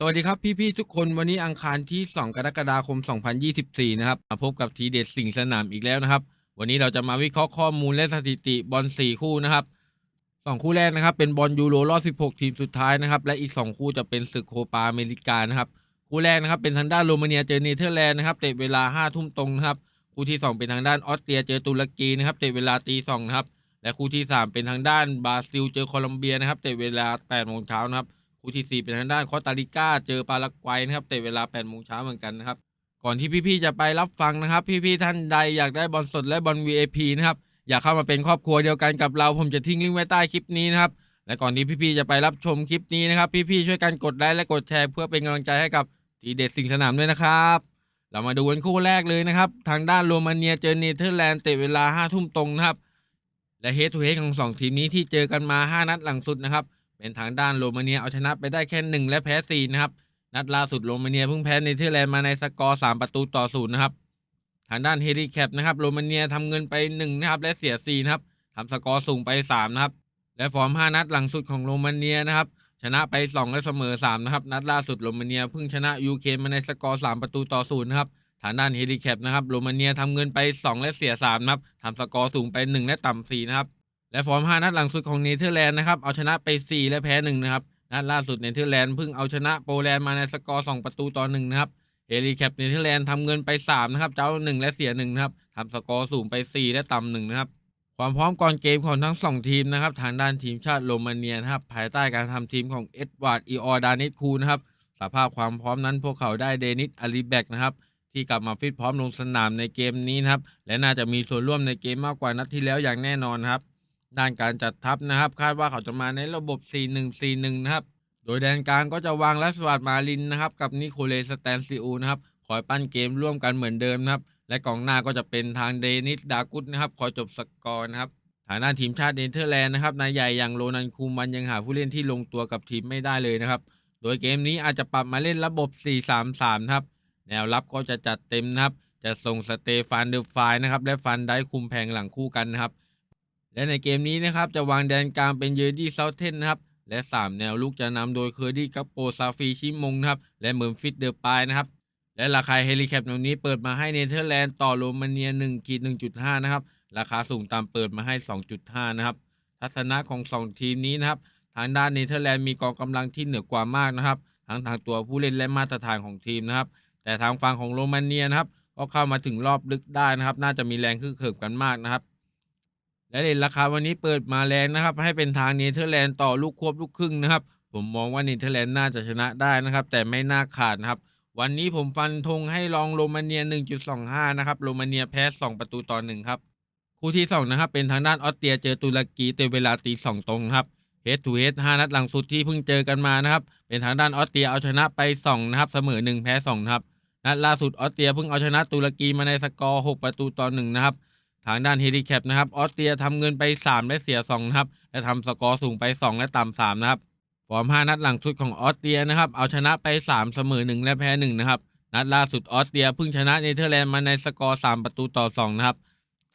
สวัสดีครับพี่ๆทุกคนวันนี้อังคารที่ 2 กรกฎาคม 2024 นะครับมาพบกับทีเด็ดสิ่งสนามอีกแล้วนะครับ วันนี้เราจะมาวิเคราะห์ข้อมูลและสถิติบอล4คู่นะครับ 2 คู่แรกนะครับ เป็นบอลยูโรรอบ 16 ทีมสุดท้ายนะครับ และอีก 2 คู่จะเป็นศึกโคปาอเมริกานะครับ คู่แรกนะครับเป็นทางด้านโรมาเนียเจอเนเธอร์แลนด์นะครับเตะเวลา 5 ทุ่มตรงนะครับคู่ที่ 2 เป็นทางด้านออสเตรียเจอตุรกีนะครับเตะเวลาตีสองนะครับและคู่ที่ 3 เป็นทางด้านบราซิลเจอโคลอมเบียนะครับเตะเวลา8โมงเช้านะครับ คู่ที่ 4 เป็นทางด้านคอสตาริกาเจอปารากวัยนะครับเตะเวลา8โมงเช้าเหมือนกันนะครับ ก่อนที่พี่ๆจะไปรับฟังนะครับ พี่ๆท่านใดอยากได้บอลสดและบอล VIP นะครับอยากเข้ามาเป็นครอบครัวเดียวกันกับเรา ผมจะทิ้งลิงก์ไว้ใต้คลิปนี้นะครับและก่อนที่พี่ๆจะไปรับชมคลิปนี้นะครับ พี่ๆช่วยกันกดไลค์และกดแชร์เพื่อเป็นกำลังใจให้กับทีเด็ดสิ่งสนามด้วยนะครับ เรามาดูกันคู่แรกเลยนะครับ ทางด้านโรมาเนียเจอเนเธอร์แลนด์เตะเวลา5ทุ่มตรงนะครับ และเฮดทูเฮดของสองทีมนี้ที่เจอกันมา 5 นัดหลังสุดนะครับ เป็นทางด้านโรมาเนียเอาชนะไปได้แค่หนึ่งและแพ้สี่นะครับนัดล่าสุดโรมาเนียเพิ่งแพ้เนเธอร์แลนด์มาในสกอร์3ประตูต่อศูนย์นะครับทางด้านเฮลิแคปนะครับโรมาเนียทำเงินไป1นะครับและเสีย4นะครับทำสกอร์สูงไป3นะครับและฟอร์ม 5 นัดหลังสุดของโรมาเนียนะครับชนะไป 2 และเสมอ3นะครับนัดล่าสุดโรมาเนียเพิ่งชนะยูเครนมาในสกอร์3ประตูต่อศูนย์นะครับทางด้านเฮลิแคปนะครับโรมาเนียทำเงินไป 2 และเสีย3นะครับทำสกอร์สูงไป 1 และต่ำ4นะครับ และฟอร์ม 5 นัดหลังสุดของเนเธอร์แลนด์นะครับ เอาชนะไป 4 และแพ้ 1 นะครับ นัดล่าสุดเนเธอร์แลนด์เพิ่งเอาชนะโปแลนด์มาในสกอร์ 2 ประตูต่อ 1 นะครับเฮลิแคปเนเธอร์แลนด์ทำเงินไป 3 นะครับ เจ้า 1 และเสีย 1 นะครับ ทำสกอร์สูงไป 4 และต่ำ1นะครับ ความพร้อมก่อนเกมของทั้ง 2 ทีมนะครับ ทางด้านทีมชาติโรมาเนียนะครับ ภายใต้การทำทีมของเอ็ดวาร์ดอีออร์ดานิสคูนะครับ สภาพความพร้อมนั้นพวกเขาได้เดนิสอาลีแบกนะครับที่กลับมาฟิตพร้อมลงสนามในเกมนี้นะครับ และน่าจะมีส่วนร่วมในเกมมากกว่านัดที่แล้วอย่างแน่นอนครับ ด้านการจัดทัพนะครับ คาดว่าเขาจะมาในระบบ 4-1-4-1 นะครับ โดยแดนกลางก็จะวางลัสวัตมาลินนะครับ กับนิโคเลสแตนซิอูนะครับ คอยปั้นเกมร่วมกันเหมือนเดิมนะครับ และกองหน้าก็จะเป็นทางเดนิสดากุสนะครับ คอยจบสกอร์นะครับทางด้านทีมชาติเนเธอร์แลนด์นะครับนายใหญ่อย่างโรนันคูมันยังหาผู้เล่นที่ลงตัวกับทีมไม่ได้เลยนะครับ โดยเกมนี้อาจจะปรับมาเล่นระบบ 4-3-3 นะครับ แนวรับก็จะจัดเต็มนะครับ จะส่งสเตฟานเดอร์ไฟน์นะครับ และฟันได้คุมแผงหลังคู่กันนะครับ และในเกมนี้นะครับจะวางแดนกลางเป็นเยอร์ดี้เซาเทนนะครับและ 3 แนวลุกจะนำโดยเคอร์ดี้กัปโปซาฟีชิมงนะครับและเมิร์ฟิตเดอร์ปายนะครับและราคาเฮลิแคปตรงนี้เปิดมาให้เนเธอร์แลนด์ต่อโรมาเนีย1ขีด1.5 นะครับ ราคาสูงตามเปิดมาให้ 2.5 นะครับ ทัศนะของ 2 ทีมนี้นะครับ ทางด้านเนเธอร์แลนด์มีกองกำลังที่เหนือกว่ามากนะครับ ทั้งทางตัวผู้เล่นและมาตรฐานของทีมนะครับ แต่ทางฝั่งของโรมาเนียนะครับก็เข้ามาถึงรอบลึกได้นะครับ น่าจะมีแรงคึกเขิบกันมากนะครับ และเลนราคาวันนี้เปิดมาแรงนะครับ ให้เป็นทางเนเธอร์แลนด์ต่อลูกควบลูกครึ่งนะครับ ผมมองว่าเนเธอร์แลนด์น่าจะชนะได้นะครับ แต่ไม่น่าขาดนะครับ วันนี้ผมฟันธงให้ลองโรมาเนีย 1.25 นะครับ โรมาเนียแพ้ 2 ประตูต่อ1ครับคู่ที่ 2 นะครับ เป็นทางด้านออสเตรียเจอตุรกีเต็มเวลาตีสองตรงครับเฮดทูเฮด5นัดหลังสุดที่เพิ่งเจอกันมานะครับ เป็นทางด้านออสเตรียเอาชนะไป2นะครับเสมอ 1 แพ้2นะครับนัดล่าสุดออสเตรียเพิ่งเอาชนะตุรกีมาในสกอร์ 6 ประตูต่อ1นะครับ ทางด้านเฮลิแคปนะครับออสเตรียทำเงินไป 3 และเสีย 2 นะครับ และทำสกอร์สูงไป 2 และต่ำ3นะครับฟอร์ม 5 นัดหลังสุดของออสเตรียนะครับเอาชนะไป 3 เสมอ 1 และแพ้ 1 นะครับ นัดล่าสุดออสเตรียเพิ่งชนะเนเธอร์แลนด์มาในสกอร์ 3 ประตูต่อ 2 นะครับ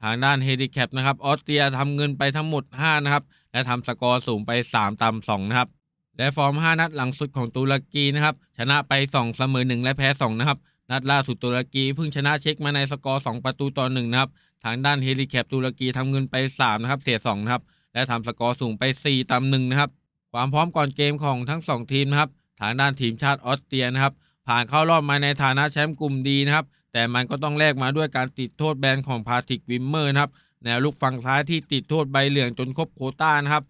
ทางด้านเฮลิแคปนะครับออสเตรียทำเงินไปทั้งหมด 5 นะครับ และทำสกอร์สูงไป 3 ต่ำ2 นะครับและฟอร์ม 5 นัดหลังสุดของตุรกีนะครับชนะไป 2 เสมอ 1 และแพ้ 2 นะครับ นัดล่าสุดตุรกีเพิ่งชนะเช็คมาในสกอร์ 2 ประตูต่อ1นะครับ ทางด้านเฮลิแคปตุรกีทำเงินไป 3 นะครับ เสีย2นะครับ และทำสกอร์สูงไป 4ต่ำ1นะครับ ความพร้อมก่อนเกมของทั้ง 2 ทีมนะครับ ทางด้านทีมชาติออสเตรียนะครับ ผ่านเข้ารอบมาในฐานะแชมป์กลุ่มดีนะครับ แต่มันก็ต้องแลกมาด้วยการติดโทษแบนของพาติกวิมเมอร์นะครับ แนวลุกฝั่งซ้ายที่ติดโทษใบเหลืองจนครบโคต้านะครับ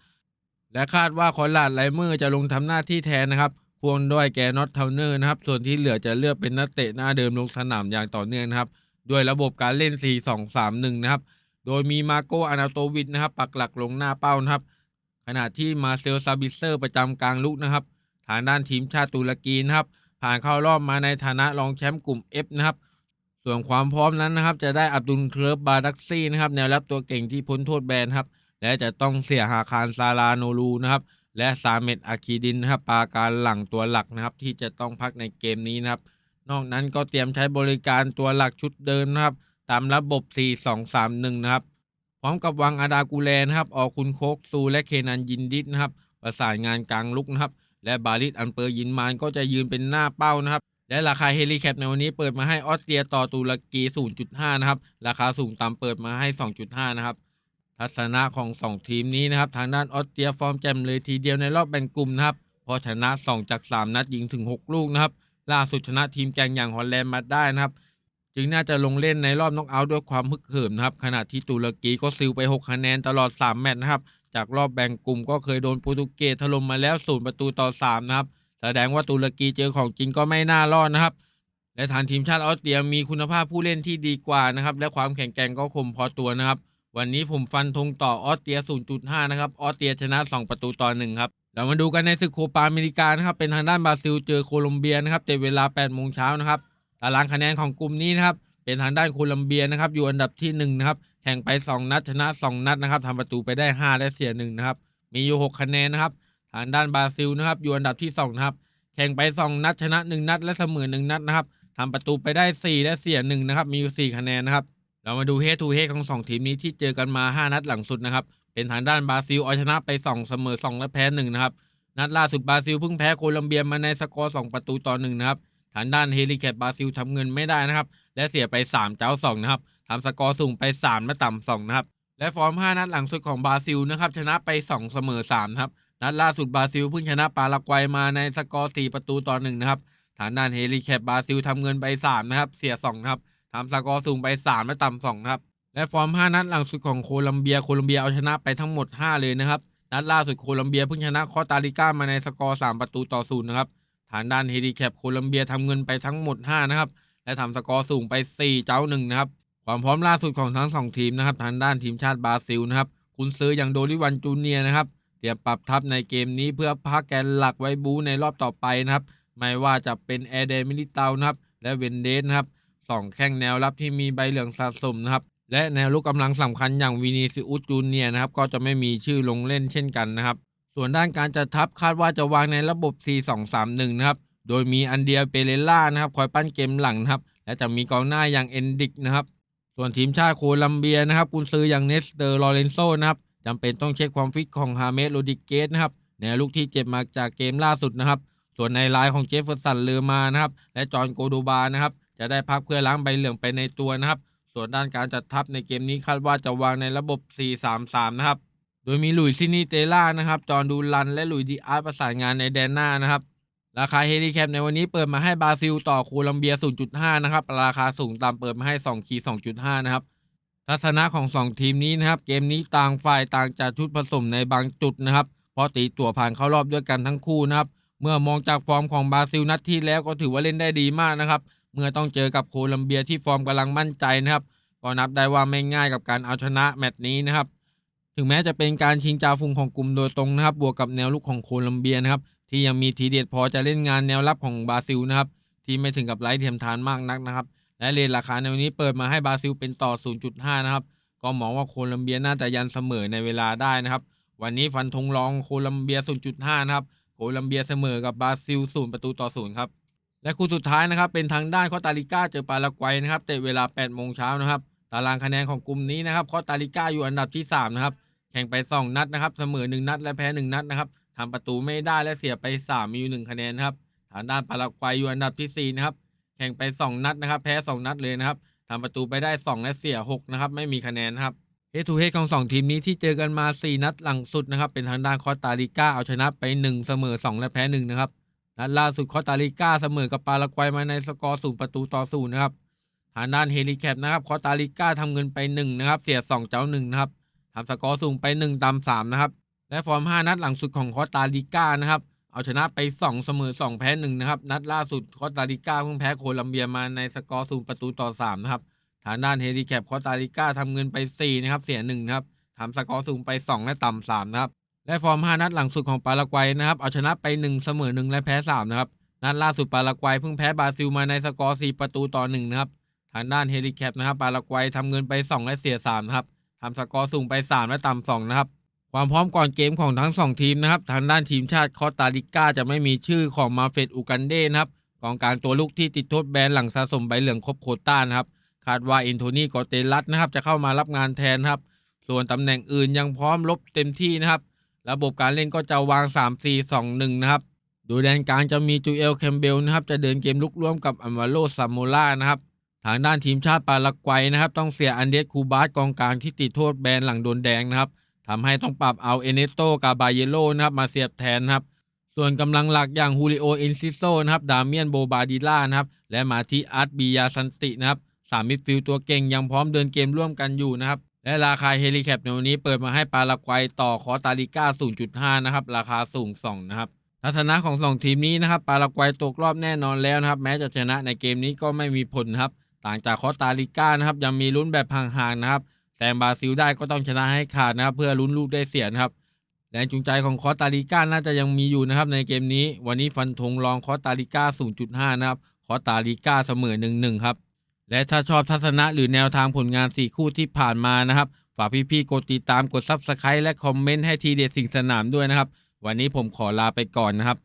และคาดว่าคอนลาดไลเมอร์จะลงทำหน้าที่แทนนะครับ พ่วงด้วยแกนอตเทาเนอร์นะครับ ส่วนที่เหลือจะเลือกเป็นนักเตะหน้าเดิมลงสนามอย่างต่อเนื่องนะครับ ด้วยระบบการเล่น 4-2-3-1 นะครับ โดยมีมาโกอานาโตวิชนะครับ ปักหลักลงหน้าเป้านะครับ ขณะที่มาเซลซาบิเซอร์ประจำกลางลุกนะครับ ทางด้านทีมชาติตุรกีนะครับ ผ่านเข้ารอบมาในฐานะรองแชมป์กลุ่ม F นะครับ ส่วนความพร้อมนั้นนะครับ จะได้อับดุลเคลิร์บบาดักซี่นะครับแนวรับตัวเก่งที่พ้นโทษแบนครับ และจะต้องเสียหาคารซาลาโนรูนะครับ และซาเมตอาคีดินนะครับปาการหลังตัวหลักนะครับที่จะต้องพักในเกมนี้นะครับ นอกนั้นก็เตรียมใช้บริการตัวหลักชุดเดิมนะครับ ตามระบบ 4-2-3-1 นะครับ พร้อมกับวังอาดากูแลนะครับ ออกคุณโคกซูและเคนันยินดิสนะครับ ประสานงานกลางลุกนะครับ และบาริสอันเปอร์ยินมานก็จะยืนเป็นหน้าเป้านะครับ และราคาเฮลิแคปในวันนี้เปิดมาให้ออสเตรียต่อตุรกี 0.5 นะครับ ราคาสูงต่ำเปิดมาให้ 2.5 นะครับ ทัศนะของ 2 ทีมนี้นะครับ ทางด้านออสเตรียฟอร์มแจ่มเลยทีเดียวในรอบแบ่งกลุ่มนะครับพอชนะ 2 จาก 3 นัดยิงถึง 6 ลูกนะครับ ล่าสุดชนะทีมแกงอย่างฮอลแลนด์มาได้นะครับ จึงน่าจะลงเล่นในรอบน็อกเอาท์ด้วยความฮึกเหิมนะครับ ขณะที่ตุรกีก็ซิลไป 6 คะแนนตลอด 3 แมตช์นะครับ จากรอบแบ่งกลุ่มก็เคยโดนโปรตุเกสถล่มมาแล้ว0ประตูต่อ 3 นะครับ แสดงว่าตุรกีเจอของจริงก็ไม่น่ารอดนะครับและฐานทีมชาติออสเตรียมีคุณภาพผู้เล่นที่ดีกว่านะครับ และความแข็งแกร่งก็คมพอตัวนะครับ วันนี้ผมฟันธงต่อออสเตรีย 0.5 นะครับ ออสเตรียชนะ 2 ประตูต่อ 1 ครับ เรามาดูกันในศึกโคปาอเมริกานะครับ เป็นทางด้านบราซิลเจอโคลอมเบียนะครับแต่เวลา 8 โมงเช้านะครับ ตารางคะแนนของกลุ่มนี้นะครับ เป็นทางด้านโคลัมเบียนะครับ อยู่อันดับที่1นะครับ แข่งไป 2 นัดชนะ 2 นัดนะครับทำประตูไปได้ 5 และเสีย 1 นะครับ มีอยู่ 6 คะแนนนะครับ ทางด้านบราซิลนะครับ อยู่อันดับที่2นะครับ แข่งไป 2 นัดชนะ 1 นัด และเสมอ 1 นัดนะครับทำประตูไปได้ 4 และเสีย 1 นะครับ มีอยู่ 4 คะแนนนะครับ เรามาดูเฮทูเฮของ 2 ทีมนี้ที่เจอกันมา 5 นัดหลังสุดนะครับ เป็นทางด้านบราซิลเอาชนะไป 2 เสมอ 2 และแพ้ 1 นะครับ นัดล่าสุดบราซิลเพิ่งแพ้โคลัมเบียมาในสกอร์ 2 ประตูต่อ 1 นะครับ ทางด้านเฮลิแคปบราซิลทำเงินไม่ได้นะครับ และเสียไป 3 เจ้า 2 นะครับทำสกอร์สูงไป 3 และต่ำ2นะครับ และฟอร์ม 5 นัดหลังสุดของบราซิลนะครับชนะไป 2 เสมอ3ครับ นัดล่าสุดบราซิลเพิ่งชนะปารากวัยมาในสกอร์ 4 ประตูต่อ 1 นะครับ ทางด้านเฮลิแคปบราซิลทำเงินไป 3 นะครับ เสีย 2 นะครับ ทำสกอร์สูงไป 3 และต่ำ2นะครับ และฟอร์ม 5 นัดหลังสุดของโคลัมเบีย โคลัมเบียเอาชนะไปทั้งหมด 5 เลยนะครับ นัดล่าสุดโคลัมเบียเพิ่งชนะคอตาริก้ามาในสกอร์ 3 ประตูต่อ0นะครับทางด้านเฮลิแคปโคลัมเบียทำเงินไปทั้งหมด 5 นะครับ และทำสกอร์สูงไป 4 เจ้าหนึ่งนะครับ ความพร้อมล่าสุดของทั้ง 2 ทีมนะครับ ทางด้านทีมชาติบราซิลนะครับ คุณซื้ออย่างโดริวันจูเนียนะครับ เตรียมปรับทัพในเกมนี้เพื่อพักแกนหลักไว้บูในรอบต่อไปนะครับ ไม่ว่าจะเป็นแอร์เดมิลิเตานะครับ และเวนเดสนะครับ สองแข้งแนวรับที่มีใบเหลืองสะสมนะครับและแนวลุกกำลังสำคัญอย่างวินิซิอุสจูเนียนะครับก็จะไม่มีชื่อลงเล่นเช่นกันนะครับ ส่วนด้านการจัดทัพคาดว่าจะวางในระบบ 4-2-3-1 นะครับโดยมีอันเดียเปเรล่านะครับคอยปั้นเกมหลังนะครับและจะมีกองหน้าอย่างเอนดิกนะครับส่วนทีมชาติโคลัมเบียนะครับกุนซืออย่างเนสเตอร์ลอเรนโซนะครับจำเป็นต้องเช็คความฟิตของฮาเมสโรดิเกสนะครับแนวลุกที่เจ็บมาจากเกมล่าสุดนะครับ ส่วนในไลน์ของเจฟเฟอร์สันเลอมานะครับและจอห์นโกโดบานะครับ จะได้พักเพื่อล้างใบเหลืองไปในตัวนะครับ ส่วนด้านการจัดทัพในเกมนี้คาดว่าจะวางในระบบ 4-3-3 นะครับ โดยมีหลุยซินีเตล่านะครับ จอห์นดูลัน และหลุยดีอาร์ตประสานงานในแดนหน้านะครับ ราคาเฮลิแคปในวันนี้เปิดมาให้บราซิลต่อโคลัมเบีย 0.5 นะครับ ราคาสูงตามเปิดมาให้2คี2.5 นะครับ ทัศนะของ 2 ทีมนี้นะครับ เกมนี้ต่างฝ่ายต่างจัดชุดผสมในบางจุดนะครับ เพราะตีตัวผ่านเข้ารอบด้วยกันทั้งคู่นะครับ เมื่อมองจากฟอร์มของบราซิลนัดที่แล้วก็ถือว่าเล่นได้ดีมากนะครับ เมื่อต้องเจอกับโคลัมเบียที่ฟอร์มกำลังมั่นใจนะครับก็นับได้ว่าไม่ง่ายกับการเอาชนะแมตช์นี้นะครับ ถึงแม้จะเป็นการชิงจ่าฝูงของกลุ่มโดยตรงนะครับ บวกกับแนวลุกของโคลัมเบียนะครับ ที่ยังมีทีเด็ดพอจะเล่นงานแนวรับของบราซิลนะครับ ที่ไม่ถึงกับไร้เทียมทานมากนักนะครับ และเลทราคาในวันนี้เปิดมาให้บราซิลเป็นต่อ 0.5 นะครับ ก็มองว่าโคลัมเบียน่าจะยันเสมอในเวลาได้นะครับ วันนี้ฟันธงรองโคลัมเบีย 0.5 นะครับ โคลัมเบียเสมอกับบราซิล 0 ประตูต่อ 0 ครับ และคู่สุดท้ายนะครับเป็นทางด้านคอตาริกาเจอปารากวัยนะครับแต่เวลา8โมงเช้านะครับตารางคะแนนของกลุ่มนี้นะครับคอตาริกาอยู่อันดับที่3นะครับแข่งไป 2 นัดนะครับเสมอ 1 นัด และแพ้ 1 นัดนะครับทำประตูไม่ได้และเสียไป 3 มีอยู่1คะแนนครับทางด้านปารากวัยอยู่อันดับที่4นะครับแข่งไป 2 นัดนะครับแพ้ 2 นัดเลยนะครับทำประตูไปได้ 2 และเสีย6นะครับไม่มีคะแนนครับเฮทูเฮของ 2 ทีมนี้ที่เจอกันมา 4 นัดหลังสุดนะครับเป็นทางด้านคอตาริกาเอาชนะไป 1 เสมอ 2 และแพ้1นะครับ นัดล่าสุดคอตาริกาเสมอกับปารากวัยมาในสกอร์0ประตูต่อ0นะครับทางด้านเฮลิแคปนะครับคอตาริกาทำเงินไป1นะครับเสีย2เจ้า1นะครับทำสกอร์สูงไป1ตาม3นะครับและฟอร์ม 5 นัดหลังสุดของคอตาริกานะครับเอาชนะไป 2 เสมอ 2 แพ้1นะครับนัดล่าสุดคอตาริกาเพิ่งแพ้โคลัมเบียมาในสกอร์0ประตูต่อ3นะครับทางด้านเฮลิแคปคอตาริกาทำเงินไป4นะครับเสีย1นะครับทำสกอร์สูงไป 2 และต่ำ3นะครับ และฟอร์ม 5 นัดหลังสุดของปารากวัยนะครับ เอาชนะไป 1 เสมอ 1 และแพ้ 3 นะครับ นัดล่าสุดปารากวัยเพิ่งแพ้บราซิลมาในสกอร์ 4 ประตูต่อ 1 นะครับ ทางด้านเฮลิแคปนะครับปารากวัยทำเงินไป 2 และเสีย 3 นะครับทำสกอร์สูงไป 3 และต่ำ2นะครับ ความพร้อมก่อนเกมของทั้ง 2 ทีมนะครับ ทางด้านทีมชาติคอตาริกาจะไม่มีชื่อของมาเฟตอูกันเดนะครับ กองกลางตัวลูกที่ติดโทษแบนหลังสะสมใบเหลืองครบโคต้านะครับ คาดว่าอินโทนีกอเตลัสนะครับจะเข้ามารับงานแทนครับ ส่วนตำแหน่งอื่นยังพร้อมลบเต็มที่นะครับ ระบบการเล่นก็จะวาง 3 4 2 1 นะครับ โดยแดนกลางจะมีจูเอล แคมเบลนะครับ จะเดินเกมลุกร่วมกับอัมวาโลซามโมล่านะครับ ทางด้านทีมชาติปารากวัยนะครับ ต้องเสียอันเดสคูบาสกองกลางที่ติดโทษแบนหลังโดนแดงนะครับทำให้ต้องปรับเอาเอเนโตกาบาเยโลนะครับมาเสียบแทนนะครับส่วนกำลังหลักอย่างฮูริโอเอนซิโซนะครับดาเมียนโบบาดิล่านะครับและมาที่อาร์ตบียาซันตินะครับสามมิดฟิลด์ตัวเก่งยังพร้อมเดินเกมร่วมกันอยู่นะครับ และราคาเฮลิแคปในวันนี้เปิดมาให้ปารากวัยต่อคอตาริก้า 0.5 นะครับ ราคาสูง 2 นะครับทัศนะของ 2 ทีมนี้นะครับปารากวัยตกรอบแน่นอนแล้วนะครับ แม้จะชนะในเกมนี้ก็ไม่มีผลครับ ต่างจากคอตาริก้านะครับยังมีลุ้นแบบห่างๆนะครับ แต่บราซิลได้ก็ต้องชนะให้ขาดนะครับ เพื่อลุ้นลูกได้เสียนะครับแรงจูงใจของคอตาริก้าน่าจะยังมีอยู่นะครับในเกมนี้ วันนี้ฟันธงรองคอตาริก้า 0.5 นะครับคอตาริก้าเสมอ 1-1 ครับ และถ้าชอบทัศนะหรือแนวทางผลงาน 4 คู่ที่ผ่านมานะครับ ฝากพี่ๆกดติดตามกด Subscribe และคอมเมนต์ให้ทีเด็ดสิ่งสนามด้วยนะครับ วันนี้ผมขอลาไปก่อนนะครับ